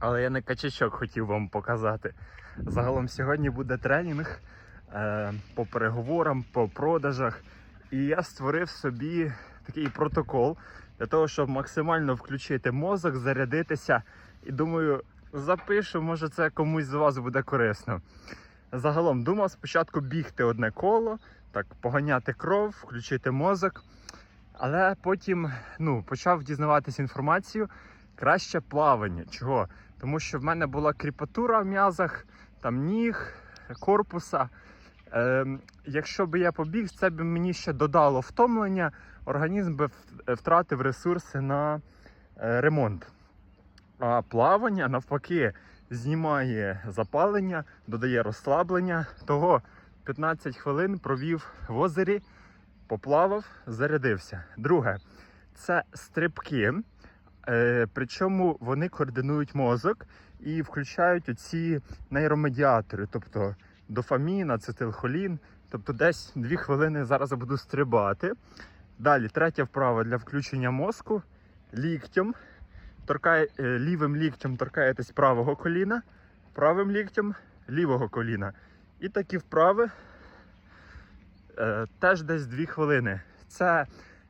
Але я не качачок хотів вам показати. Загалом сьогодні буде тренінг е, по переговорам, по продажах. І я створив собі такий протокол для того, щоб максимально включити мозок, зарядитися. І думаю, запишу, може це комусь з вас буде корисно. Загалом думав спочатку бігти одне коло, так поганяти кров, включити мозок. Але потім ну, почав дізнаватися інформацію. Краще плавання. Чого? Тому що в мене була кріпатура в м'язах, там ніг, корпуса. Ем, якщо б я побіг, це б мені ще додало втомлення, організм би втратив ресурси на е, ремонт. А плавання навпаки знімає запалення, додає розслаблення. Того 15 хвилин провів в озері, поплавав, зарядився. Друге, це стрибки. Е, причому вони координують мозок і включають оці нейромедіатори, тобто дофамін, ацетилхолін. Тобто десь 2 хвилини зараз буду стрибати. Далі, третя вправа для включення мозку. Ліктем. Торкає, е, лівим ліктем торкаєтесь правого коліна, правим ліктем лівого коліна. І такі вправи е, теж десь 2 хвилини. Це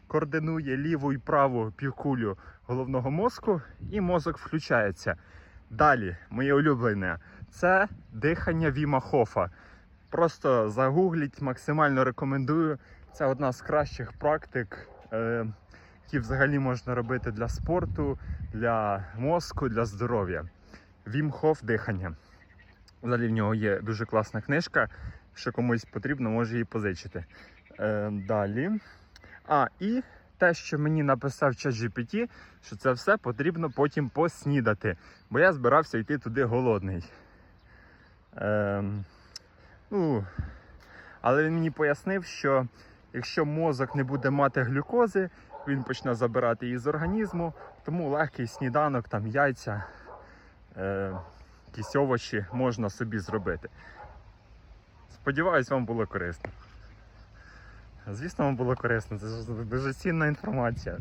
координує ліву і праву півкулю головного мозку, і мозок включається. Далі, моє улюблене, це дихання Віма Хофа. Просто загугліть, максимально рекомендую. Це одна з кращих практик, е, які взагалі можна робити для спорту, для мозку, для здоров'я. Вім Хоф дихання. Взагалі в нього є дуже класна книжка. Що комусь потрібно, може її позичити. Е, далі. А, і те, що мені написав ChatGPT, що це все потрібно потім поснідати. Бо я збирався йти туди голодний. Ем, ну, але він мені пояснив, що якщо мозок не буде мати глюкози, він почне забирати її з організму, тому легкий сніданок, там яйця, е, якісь овочі можна собі зробити. Сподіваюсь, вам було корисно. Звісно, вам було корисно, це дуже цінна інформація.